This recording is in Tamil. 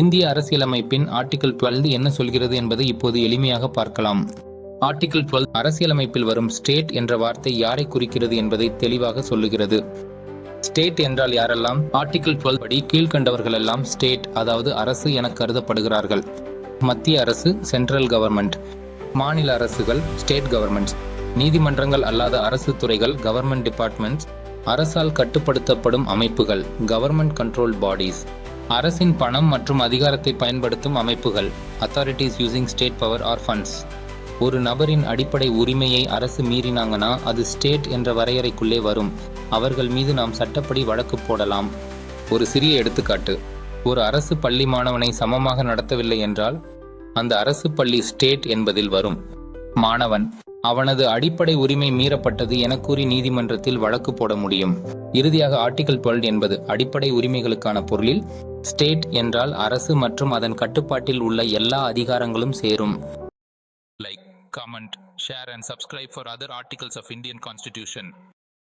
இந்திய அரசியலமைப்பின் ஆர்டிகிள் 12 என்ன சொல்கிறது என்பதை இப்போது எளிமையாக பார்க்கலாம். ஆர்டிகிள் 12 அரசியலமைப்பில் வரும் ஸ்டேட் என்ற வார்த்தை யாரை குறிக்கிறது என்பதை தெளிவாக சொல்லுகிறது. ஸ்டேட் என்றால் யாரெல்லாம்? ஆர்டிகிள் 12 படி கீழ்கண்டவர்களெல்லாம் ஸ்டேட் அதாவது அரசு என கருதப்படுகிறார்கள். மத்திய அரசு சென்ட்ரல் கவர்மெண்ட். மாநில அரசுகள் ஸ்டேட் கவர்மெண்ட்ஸ். நீதிமன்றங்கள் அல்லாத அரசு துறைகள் கவர்மெண்ட் டிபார்ட்மெண்ட்ஸ். அரசால் கட்டுப்படுத்தப்படும் அமைப்புகள் கவர்மெண்ட் கண்ட்ரோல் பாடிஸ். அரசின் பணம் மற்றும் அதிகாரத்தை பயன்படுத்தும் அமைப்புகள் authorities using state power or funds ஒரு நபரின் அடிப்படை உரிமையை அரசு மீறினாங்கன்னா அது ஸ்டேட் என்ற வரையறைக்குள்ளே வரும். அவர்கள் மீது நாம் சட்டப்படி வழக்கு போடலாம். ஒரு சிறிய எடுத்துக்காட்டு. ஒரு அரசு பள்ளி மாணவனை சமமாக நடத்தவில்லை என்றால் அந்த அரசு பள்ளி ஸ்டேட் என்பதில் வரும். மாணவன் அவனது அடிப்படை உரிமை மீறப்பட்டது என கூறி நீதிமன்றத்தில் வழக்கு போட முடியும். இறுதியாக ஆர்டிகல் 12 என்பது அடிப்படை உரிமைகளுக்கான பொருளில் ஸ்டேட் என்றால் அரசு மற்றும் அதன் கட்டுப்பாட்டில் உள்ள எல்லா அதிகாரங்களும் சேரும். Like comment share and subscribe for other articles of Indian constitution